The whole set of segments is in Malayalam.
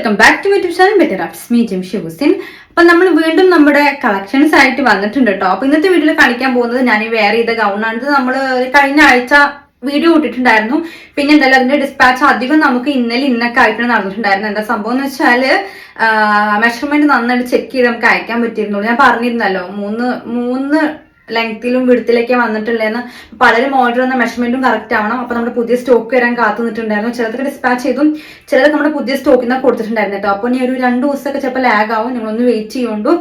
Welcome back to YouTube channel better ups me Jimshi Husin അപ്പൊ നമ്മൾ വീണ്ടും നമ്മുടെ കളക്ഷൻസ് ആയിട്ട് വന്നിട്ടുണ്ട് കേട്ടോ അപ്പൊ ഇന്നത്തെ വീഡിയോയിൽ കളിക്കാൻ പോകുന്നത് ഞാൻ വെയർ ചെയ്ത ഗൗണാണ് ഇത് നമ്മൾ കഴിഞ്ഞ ആഴ്ച വീഡിയോ ഇട്ടിട്ടുണ്ടായിരുന്നു. പിന്നെ എന്തായാലും അതിന്റെ ഡിസ്പാച്ച് അധികം നമുക്ക് ഇന്നലെ ഇന്നൊക്കെ ആയിട്ട് നടന്നിട്ടുണ്ടായിരുന്നു. എന്താ സംഭവം എന്ന് വെച്ചാൽ മെഷർമെന്റ് നന്നായിട്ട് ചെക്ക് ചെയ്ത് നമുക്ക് അയക്കാൻ പറ്റിയിരുന്നുള്ളൂ. ഞാൻ പറഞ്ഞിരുന്നല്ലോ മൂന്ന് മൂന്ന് ലെങ്ത്തിലും വിടുത്തിലൊക്കെ വന്നിട്ടുള്ളതെന്ന് പലരും ഓർഡർ വന്ന മെഷർമെന്റും കറക്റ്റ് ആവണം. അപ്പൊ നമ്മുടെ പുതിയ സ്റ്റോക്ക് വരാൻ കാത്തു നിന്നിട്ടുണ്ടായിരുന്നു. ചിലതൊക്കെ ഡിസ്പാച്ച് ചെയ്തും ചിലതൊക്കെ നമ്മുടെ പുതിയ സ്റ്റോക്കിൽ നിന്ന് കൊടുത്തിട്ടുണ്ടായിരുന്നു കേട്ടോ. അപ്പൊ ഇനി ഒരു രണ്ട് ദിവസമൊക്കെ ചിലപ്പോൾ ലാഗ് ആവും. നിങ്ങളൊന്ന് വെയിറ്റ് ചെയ്യുകൊണ്ടു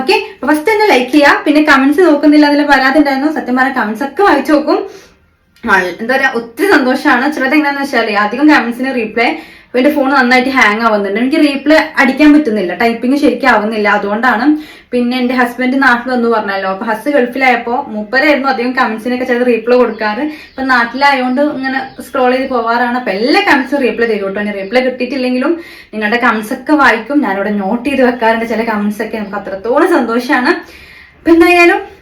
ഓക്കെ ഫസ്റ്റ് തന്നെ ലൈക്ക് ചെയ്യുക പിന്നെ കമന്റ്സ് നോക്കുന്നില്ല അതിൽ വരാതുണ്ടായിരുന്നു സത്യം പറഞ്ഞ കമന്റ്സ് ഒക്കെ വായിച്ചു നോക്കും. എന്താ പറയാ ഒത്തിരി സന്തോഷമാണ് ചിലത് എങ്ങനെയാണെന്ന് വെച്ചാൽ അധികം കമന്റ്സിന് റീപ്ലൈ എന്റെ ഫോൺ നന്നായിട്ട് ഹാങ് ആവുന്നുണ്ട്. എനിക്ക് റീപ്ലൈ അടിക്കാൻ പറ്റുന്നില്ല. ടൈപ്പിംഗ് ശരിക്കും ആവുന്നില്ല. അതുകൊണ്ടാണ് പിന്നെ എന്റെ ഹസ്ബൻഡ് നാട്ടിൽ വന്നു പറഞ്ഞല്ലോ. അപ്പൊ ഹസ് ഗൾഫിലായപ്പോ മൂപ്പരായിരുന്നു അധികം കമൻസിനൊക്കെ ചില റീപ്ലൈ കൊടുക്കാറ്. ഇപ്പൊ നാട്ടിലായതുകൊണ്ട് ഇങ്ങനെ സ്ക്രോൾ ചെയ്ത് പോവാറാണ്. അപ്പൊ എല്ലാ കമൻസും റീപ്ലൈ ചെയ്തു കേട്ടോ. റീപ്ലൈ കിട്ടിയിട്ടില്ലെങ്കിലും നിങ്ങളുടെ കമന്റ്സ് ഒക്കെ വായിക്കും. ഞാനിവിടെ നോട്ട് ചെയ്ത് വെക്കാറുണ്ട്. ചില കമന്റ്സ് ഒക്കെ. നമുക്ക് അത്രത്തോളം സന്തോഷമാണ് അപ്പൊ എന്തായാലും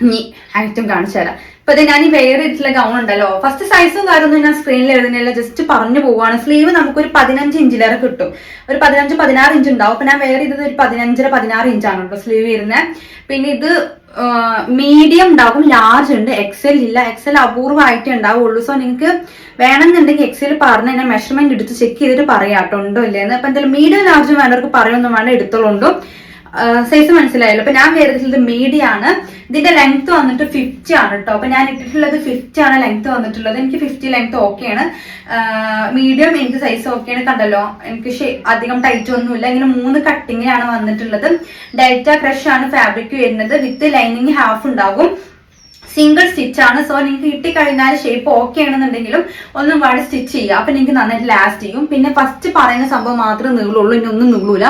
ഇനി ഐറ്റം കാണിച്ചു തരാം. ഇപ്പൊ ഇത് ഞാൻ ഈ വെയർ ചെയ്തിട്ടുള്ള ഗൗൺ ഉണ്ടല്ലോ. ഫസ്റ്റ് സൈസും കാര്യമൊന്നും ഞാൻ സ്ക്രീനിൽ എഴുതുന്നില്ല ജസ്റ്റ് പറഞ്ഞു പോവാണ്. സ്ലീവ് നമുക്ക് ഒരു പതിനഞ്ച് ഇഞ്ചിലേറെ കിട്ടും. ഒരു പതിനഞ്ച് പതിനാറ് ഇഞ്ച് ഉണ്ടാവും. അപ്പൊ ഞാൻ വെയർ ചെയ്തത് ഒരു പതിനഞ്ചര പതിനാറ് ഇഞ്ചാണ് കേട്ടോ സ്ലീവ് വരുന്നത് പിന്നെ ഇത് മീഡിയം ഉണ്ടാവും ലാർജ് ഉണ്ട്. എക്സൽ ഇല്ല. എക്സൽ അപൂർവമായിട്ടേ ഉണ്ടാവുള്ളൂ. സോ നിങ്ങൾക്ക് വേണമെന്നുണ്ടെങ്കിൽ എക്സൽ പറഞ്ഞ് തന്നെ മെഷർമെന്റ് എടുത്ത് ചെക്ക് ചെയ്തിട്ട് പറയാം കേട്ടോ ഉണ്ടോ ഇല്ലേന്ന്. അപ്പൊ എന്തായാലും മീഡിയം ലാർജ് വേണ്ടവർക്ക് പറയൊന്നും വേണ്ട എടുത്തോളുണ്ടോ സൈസ് മനസ്സിലായല്ലോ. അപ്പൊ ഞാൻ വേറെ മീഡിയ ആണ്. ഇതിന്റെ ലെങ്ത് വന്നിട്ട് ഫിഫ്റ്റി ആണ് കേട്ടോ അപ്പൊ ഞാൻ ഇട്ടിട്ടുള്ളത് ഫിഫ്റ്റി ആണ് ലെങ്ത് വന്നിട്ടുള്ളത്. എനിക്ക് ഫിഫ്റ്റി ലെങ്ത് ഓക്കെയാണ് മീഡിയം എനിക്ക് സൈസ് ഓക്കെയാണ് കണ്ടല്ലോ? എനിക്ക് അധികം ടൈറ്റ് ഒന്നുമില്ല. ഇങ്ങനെ മൂന്ന് കട്ടിങ്ങിലാണ് വന്നിട്ടുള്ളത്. ഡെൽറ്റ ക്രഷ് ആണ് ഫാബ്രിക് വരുന്നത്. വിത്ത് ലൈനിങ് ഹാഫ് ഉണ്ടാകും. സിംഗിൾ സ്റ്റിച്ച് ആണ്. സോ നിങ്ങൾക്ക് കിട്ടിക്കഴിഞ്ഞാൽ ഷേപ്പ് ഓക്കെ ആണെന്നുണ്ടെങ്കിലും ഒന്നും പാടെ സ്റ്റിച്ച് ചെയ്യുക. അപ്പൊ നിങ്ങൾക്ക് നന്നായിട്ട് ലാസ്റ്റ് ചെയ്യും. പിന്നെ ഫസ്റ്റ് പറയുന്ന സംഭവം മാത്രമേ നീളുള്ളൂ. ഇനി ഒന്നും നീളൂല.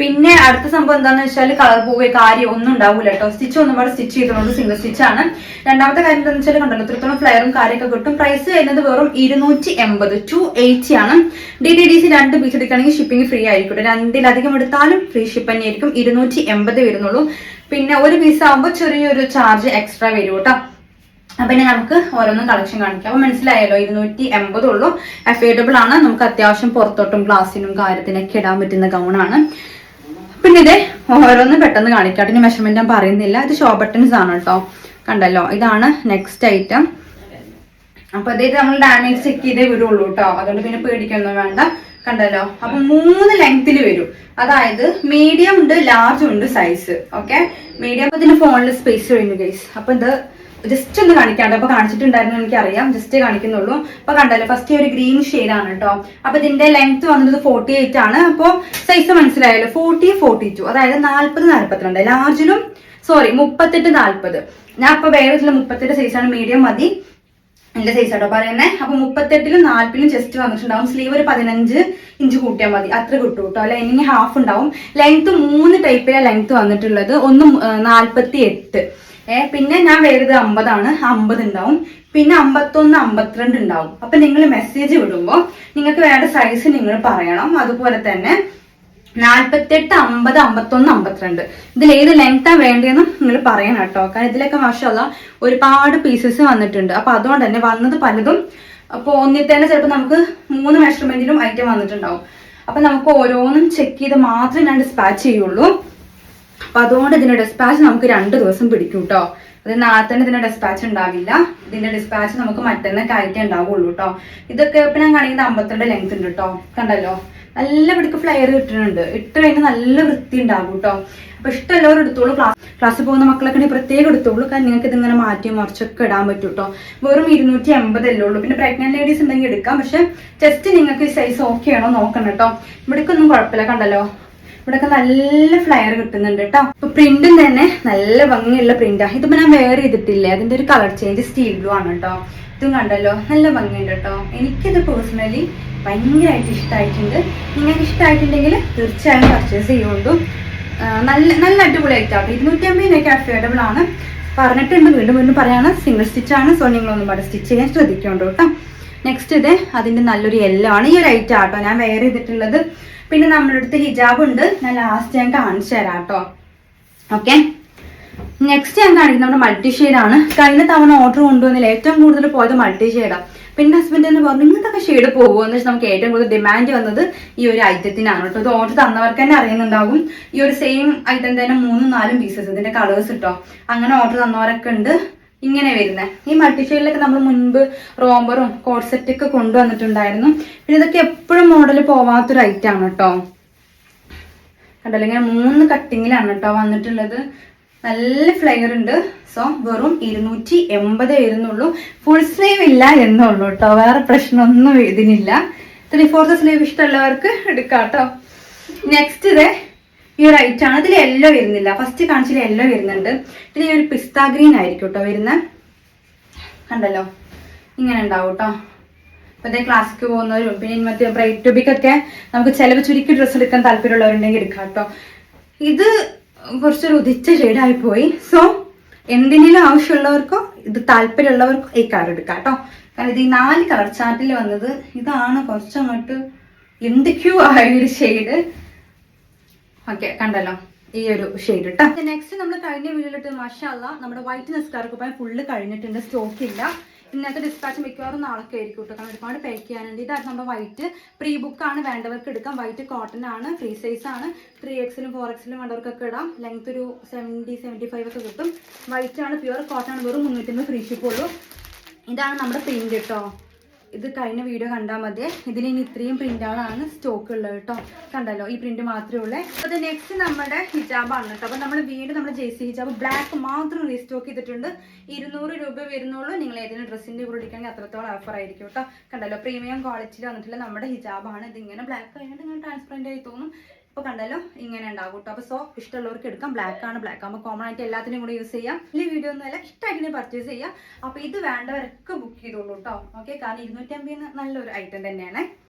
പിന്നെ അടുത്ത സംഭവം എന്താണെന്ന് വെച്ചാൽ കളർ പോവുകയോ കാര്യം ഒന്നും ഉണ്ടാവില്ല കേട്ടോ സ്റ്റിച്ച് ഒന്നും പാടെ സ്റ്റിച്ച് ചെയ്തതുകൊണ്ട് സിംഗിൾ സ്റ്റിച്ച് ആണ്. രണ്ടാമത്തെ കാര്യം എന്താണെന്ന് വെച്ചാൽ കണ്ടല്ലോ ഇത്രത്തോളം ഫ്ലയറും കാര്യമൊക്കെ കിട്ടും. പ്രൈസ് വരുന്നത് വെറും ഇരുന്നൂറ്റി എൺപത് ടു എയ്റ്റി ആണ്. ഡി ടി ഡി സി രണ്ട് പീസ് എടുക്കുകയാണെങ്കിൽ ഷിപ്പിംഗ് ഫ്രീ ആയിരിക്കും രണ്ടിലധികം എടുത്താലും ഫ്രീ ഷിപ്പ് തന്നെയായിരിക്കും ഇരുന്നൂറ്റി എൺപത് വരുന്നുള്ളൂ. പിന്നെ ഒരു പീസ് ആകുമ്പോൾ ചെറിയൊരു ചാർജ് എക്സ്ട്രാ വരും കേട്ടോ അപ്പൊ പിന്നെ നമുക്ക് ഓരോന്നും കളക്ഷൻ കാണിക്കാം. അപ്പൊ മനസ്സിലായല്ലോ ഇരുന്നൂറ്റി എൺപത് ഉള്ളൂ. അഫോർഡബിൾ ആണ്. നമുക്ക് അത്യാവശ്യം പുറത്തോട്ടും ഗ്ലാസിനും കാര്യത്തിനൊക്കെ ഇടാൻ പറ്റുന്ന ഗൗണാണ് പിന്നെ ഇത് ഓരോന്ന് പെട്ടെന്ന് കാണിക്കാം ഇനി മെഷർമെന്റ് ഞാൻ പറയുന്നില്ല. ഇത് ഷോ ബട്ടൺസ് ആണ് കേട്ടോ. കണ്ടല്ലോ? ഇതാണ് നെക്സ്റ്റ് ഐറ്റം അപ്പൊ ഇത് നമ്മൾ ഡാമേജ് ചെക്ക് ചെയ്തേ വരുള്ളൂ കേട്ടോ. അതുകൊണ്ട് പിന്നെ പേടിക്കൊന്നും വേണ്ട. കണ്ടല്ലോ? അപ്പൊ മൂന്ന് ലെങ്ത്തിൽ വരും. അതായത് മീഡിയം ഉണ്ട് ലാർജ് ഉണ്ട് സൈസ് ഓക്കെ മീഡിയം ഇതിന്റെ ഫോണിൽ സ്പേസ് കഴിഞ്ഞു ഗൈസ് അപ്പൊ ഇത് ജസ്റ്റ് ഒന്ന് കാണിക്കാണ്ട് അപ്പൊ കാണിച്ചിട്ടുണ്ടായിരുന്നു എനിക്കറിയാം. ജസ്റ്റ് കാണിക്കുന്നുള്ളൂ. അപ്പൊ കണ്ടല്ലോ ഫസ്റ്റ് ഒരു ഗ്രീൻ ഷെയ്ഡ് ആണ് കേട്ടോ അപ്പൊ ഇതിന്റെ ലെങ്ത് വന്നത് ഫോർട്ടി എയ്റ്റ് ആണ്. അപ്പൊ സൈസ് മനസ്സിലായല്ലോ. ഫോർട്ടി ഫോർട്ടി ടു അതായത് നാല്പത് നാല്പത്തിരണ്ട്. ലാർജിലും സോറി മുപ്പത്തെട്ട് നാല്പത്. ഞാൻ അപ്പൊ വേറെ ഇതിൽ മുപ്പത്തെട്ട് സൈസാണ് മീഡിയം മതി. എന്റെ സൈസ് ആട്ടോ. പറയുന്നത് അപ്പൊ മുപ്പത്തെട്ടിലും നാല്പിലും ജസ്റ്റ് വന്നിട്ടുണ്ടാവും. സ്ലീവ് ഒരു പതിനഞ്ച് ഇഞ്ച് കൂട്ടിയാൽ മതി. അത്ര കിട്ടും കേട്ടോ അല്ലെ? ഇനി ഹാഫ് ഉണ്ടാവും. ലെങ്ത് മൂന്ന് ടൈപ്പിലെ ലെങ്ത് വന്നിട്ടുള്ളത്. ഒന്ന് നാല്പത്തി എട്ട് ഏ പിന്നെ ഞാൻ വേറത് അമ്പതാണ്. അമ്പത് ഉണ്ടാവും. പിന്നെ അമ്പത്തൊന്ന് അമ്പത്തിരണ്ട് ഉണ്ടാവും. അപ്പൊ നിങ്ങൾ മെസ്സേജ് വിടുമ്പോൾ നിങ്ങൾക്ക് വേണ്ട സൈസ് നിങ്ങൾ പറയണം. അതുപോലെ തന്നെ നാല്പത്തെട്ട് അമ്പത് അമ്പത്തൊന്ന് അമ്പത്തിരണ്ട്. ഇതിൽ ഏത് ലെങ്താ വേണ്ടതെന്ന് നിങ്ങൾ പറയണം കേട്ടോ. കാരണം ഇതിലൊക്കെ മാഷല്ല ഒരുപാട് പീസസ് വന്നിട്ടുണ്ട്. അപ്പൊ അതുകൊണ്ട് തന്നെ വന്നത് പലതും അപ്പോൾ ഒന്നിൽ തന്നെ ചിലപ്പോൾ നമുക്ക് മൂന്ന് മെഷർമെന്റിലും ഐറ്റം വന്നിട്ടുണ്ടാവും. അപ്പൊ നമുക്ക് ഓരോന്നും ചെക്ക് ചെയ്ത് മാത്രമേ ഞാൻ ഡിസ്പാച്ച് ചെയ്യുള്ളൂ. അപ്പൊ അതുകൊണ്ട് ഇതിന്റെ ഡിസ്പാച്ച് നമുക്ക് രണ്ട് ദിവസം പിടിക്കും കേട്ടോ അത് നാളെ തന്നെ ഇതിന്റെ ഡിസ്പാച്ച് ഉണ്ടാവില്ല. ഇതിന്റെ ഡിസ്പാച്ച് നമുക്ക് മറ്റന്നെ കയറ്റേ ഉണ്ടാവുള്ളൂ കേട്ടോ ഇതൊക്കെ ഇപ്പൊ ഞാൻ കാണിക്കുന്നത് അമ്പത്തിരണ്ട് ലെങ്ത് ഉണ്ട് കേട്ടോ കണ്ടല്ലോ? നല്ല പിടിക്ക് ഫ്ലെയർ കിട്ടുന്നുണ്ട്. ഇട്ട് കഴിഞ്ഞാൽ നല്ല വൃത്തി ഉണ്ടാവും കേട്ടോ അപ്പൊ ഇഷ്ടമുള്ളവർ എടുത്തോളൂ. ക്ലാസ് ക്ലാസ്സിൽ പോകുന്ന മക്കളൊക്കെ പ്രത്യേകം എടുത്തോളൂ. കാരണം നിങ്ങൾക്ക് ഇതിങ്ങനെ മാറ്റി മറിച്ചൊക്കെ ഇടാൻ പറ്റും കേട്ടോ വെറും ഇരുന്നൂറ്റി അമ്പതല്ലേ ഉള്ളൂ. പിന്നെ പ്രഗ്നന്റ് ലേഡീസ് ഉണ്ടെങ്കിൽ എടുക്കാം. പക്ഷെ ജസ്റ്റ് നിങ്ങൾക്ക് ഈ സൈസ് ഓക്കെ ആണോ നോക്കണം കേട്ടോ ഇവിടേക്കൊന്നും കുഴപ്പമില്ല. കണ്ടല്ലോ? ഇവിടെയൊക്കെ നല്ല ഫ്ലയർ കിട്ടുന്നുണ്ട് കേട്ടോ ഇപ്പൊ പ്രിന്റും തന്നെ നല്ല ഭംഗിയുള്ള പ്രിന്റാണ് ഇതിപ്പോ ഞാൻ വെയർ ചെയ്തിട്ടില്ലേ? അതിന്റെ ഒരു കളർ ചേഞ്ച് സ്റ്റീൽ ബ്ലൂ ആണ് കേട്ടോ ഇതും കണ്ടല്ലോ നല്ല ഭംഗിയുണ്ട് കേട്ടോ എനിക്കിത് പേഴ്സണലി ഭയങ്കരമായിട്ട് ഇഷ്ടമായിട്ടുണ്ട് നിങ്ങൾക്ക് ഇഷ്ടമായിട്ടുണ്ടെങ്കിൽ തീർച്ചയായും പർച്ചേസ് ചെയ്യുള്ളൂ നല്ല നല്ല അടിപൊളി ആയിട്ടാണ് ഇരുന്നൂറ്റി അമ്പതിനൊക്കെ അഫോർഡബിൾ ആണ്. പറഞ്ഞിട്ടുണ്ട് വീണ്ടും വീണ്ടും പറയാണ്. സിംഗിൾ സ്റ്റിച്ച് ആണ് സോ നിങ്ങളൊന്നും പാടെ സ്റ്റിച്ച് ചെയ്യാൻ ശ്രദ്ധിക്കുന്നുണ്ട് കേട്ടോ നെക്സ്റ്റ് ഇത് അതിന്റെ നല്ലൊരു യെല്ലോ ആണ്. ഈ ഒരു ഐറ്റം ആട്ടോ ഞാൻ വെയർ ചെയ്തിട്ടുള്ളത്. പിന്നെ നമ്മുടെ അടുത്ത് ഹിജാബ് ഉണ്ട് ഞാൻ ലാസ്റ്റ് ഞാൻ കാണിച്ചു തരാം കേട്ടോ ഓക്കെ നെക്സ്റ്റ് ഞാൻ കാണിക്കുന്നത് നമ്മുടെ മൾട്ടി ആണ്. കഴിഞ്ഞ തവണ ഓർഡർ കൊണ്ടുവന്നില്ല ഏറ്റവും കൂടുതൽ പോയത് മൾട്ടി ഷെയ്ഡാണ് പിന്നെ ഹസ്ബൻഡ് തന്നെ പറഞ്ഞു ഇങ്ങനത്തെ ഷെയ്ഡ് പോകുമോ? എന്ന് വെച്ചാൽ നമുക്ക് ഏറ്റവും കൂടുതൽ ഡിമാൻഡ് വന്നത് ഈ ഒരു ഐറ്റത്തിനാണ് കേട്ടോ. ഇത് ഓർഡർ തന്നവർക്ക് തന്നെ അറിയുന്നുണ്ടാകും ഈ ഒരു സെയിം ഐറ്റം തന്നെ മൂന്നും നാലും പീസസ് ഇതിന്റെ കളേഴ്സ് കിട്ടോ അങ്ങനെ ഓർഡർ തന്നവരൊക്കെ ഉണ്ട്. ഇങ്ങനെ വരുന്നത് ഈ മൾട്ടിഷെയിലൊക്കെ നമ്മൾ മുൻപ് റോംബറും കോഡ് ഒക്കെ കൊണ്ടുവന്നിട്ടുണ്ടായിരുന്നു. പിന്നെ ഇതൊക്കെ എപ്പോഴും മോഡൽ പോവാത്തൊരു ഐറ്റം ആണ് കേട്ടോ. കണ്ടല്ലോ ഇങ്ങനെ മൂന്ന് കട്ടിങ്ങിലാണ് കേട്ടോ വന്നിട്ടുള്ളത്. നല്ല ഫ്ലെയർ ഉണ്ട്. സോ വെറും ഇരുന്നൂറ്റി എൺപത് വരുന്നുള്ളൂ. ഫുൾ സ്ലീവ് ഇല്ല എന്നുള്ളൂ കേട്ടോ. വേറെ പ്രശ്നമൊന്നും ഇതിനില്ല. ത്രീ ഫോർത്ത് സ്ലീവ് ഇഷ്ടമുള്ളവർക്ക് എടുക്കാം കേട്ടോ. നെക്സ്റ്റ് ഇത് ഈ ഐറ്റം ആണ്. ഇതിൽ യെല്ലോ വരുന്നില്ല. ഫസ്റ്റ് കാണിച്ചിൽ യെല്ലോ വരുന്നുണ്ട്. ഇതിൽ ഒരു പിസ്ത ഗ്രീൻ ആയിരിക്കും കേട്ടോ വരുന്ന. കണ്ടല്ലോ? ഇങ്ങനെ ഉണ്ടാവും കേട്ടോ ഇപ്പോഴത്തെ ക്ലാസ്സിക്ക് പോകുന്നവരും പിന്നെ മറ്റേ ബ്രൈറ്റ് ട്യൂബിക്കൊക്കെ നമുക്ക് ചിലവ് ചുരുക്കി ഡ്രസ്സ് എടുക്കാൻ താല്പര്യമുള്ളവരുണ്ടെങ്കിൽ എടുക്കാം കേട്ടോ ഇത് കുറച്ചൊരു ഉദിച്ച ഷെയ്ഡായി പോയി സോ എന്തിനേലും ആവശ്യമുള്ളവർക്കോ ഇത് താല്പര്യമുള്ളവർക്കോ ഈ കളർ എടുക്കാം കേട്ടോ കാരണം ഇത് ഈ നാല് കളർ ചാർട്ടിൽ വന്നത് ഇതാണ് കുറച്ചങ്ങോട്ട് എന്തൊക്കെയോ ആയ ഒരു ഷെയ്ഡ് ഓക്കെ കണ്ടല്ലോ. ഈ ഒരു ഷെയ്ഡ് കേട്ടോ നെക്സ്റ്റ് നമ്മൾ കഴിഞ്ഞ വീഡിയോയിലിട്ട് മഷാല്ല നമ്മുടെ വൈറ്റ് നെസ്കാർക്ക് ഫുള്ള് കഴിഞ്ഞിട്ടുണ്ട് സ്റ്റോക്ക് ഇല്ല. ഇന്നത്തെ ഡിസ്പാച്ച് മിക്കവാറും നാളൊക്കെ ആയിരിക്കും കേട്ടോ കാരണം ഒരുപാട് പാക്ക് ചെയ്യാനുണ്ട്. ഇതായിരുന്നു നമ്മുടെ വൈറ്റ് പ്രീ ബുക്ക് ആണ് വേണ്ടവർക്ക് എടുക്കാം. വൈറ്റ് കോട്ടൺ ആണ് ഫ്രീ സൈസ് ആണ്. ത്രീ എക്സിലും ഫോർ എക്സിലും വേണ്ടവർക്കൊക്കെ ഇടാം. ലെങ്ത് ഒരു സെവന്റി സെവന്റി ഫൈവ് ഒക്കെ കിട്ടും. വൈറ്റ് ആണ് പ്യുവർ കോട്ടൺ ആണ്. വെറും മുന്നൂറ്റമ്പത് ഫ്രീ ഷിപ്പ് ഉള്ളൂ. ഇതാണ് നമ്മുടെ പ്രിന്റ് കേട്ടോ ഇത് കഴിഞ്ഞ വീഡിയോ കണ്ടാൽ മതി. ഇതിൽ ഇനി ഇത്രയും പ്രിന്റുകളാണ് സ്റ്റോക്ക് ഉള്ളത് കേട്ടോ. കണ്ടല്ലോ ഈ പ്രിന്റ് മാത്രമേ ഉള്ളേ. അത് നെക്സ്റ്റ് നമ്മുടെ ഹിജാബാണ് കേട്ടോ. അപ്പൊ നമ്മൾ വീണ്ടും നമ്മുടെ ജെയ്സി ഹിജാബ് ബ്ലാക്ക് മാത്രം റീസ്റ്റോക്ക് ചെയ്തിട്ടുണ്ട്. ഇരുന്നൂറ് രൂപ വരുന്നുള്ളൂ. നിങ്ങൾ ഏതെങ്കിലും ഡ്രസ്സിന്റെ കൂടെ എടുക്കുകയാണെങ്കിൽ അത്രത്തോളം ഓഫർ ആയിരിക്കും കേട്ടോ. കണ്ടല്ലോ പ്രീമിയം ക്വാളിറ്റിയിൽ വന്നിട്ടുള്ള നമ്മുടെ ഹിജാബാണ് ഇത് ഇങ്ങനെ ബ്ലാക്ക് കഴിഞ്ഞിട്ട് ഇങ്ങനെ ട്രാൻസ്പെറന്റ് ആയി തോന്നും. ഇപ്പൊ കണ്ടല്ലോ ഇങ്ങനെ ഉണ്ടാകും കേട്ടോ. അപ്പൊ സോ ഇഷ്ടമുള്ളവർക്ക് എടുക്കാം. ബ്ലാക്ക് ആണ് ബ്ലാക്ക് ആകുമ്പോൾ കോമൺ ആയിട്ട് എല്ലാത്തിനും കൂടെ യൂസ് ചെയ്യാം. ഈ വീഡിയോ ഒന്നും അല്ല ഇഷ്ടമായിട്ട് പർച്ചേസ് ചെയ്യാം. അപ്പൊ ഇത് വേണ്ടവരൊക്കെ ബുക്ക് ചെയ്തോളൂ കേട്ടോ. ഓക്കെ കാരണം ഇരുന്നൂറ്റി അമ്പതിന് നല്ലൊരു ഐറ്റം തന്നെയാണ്.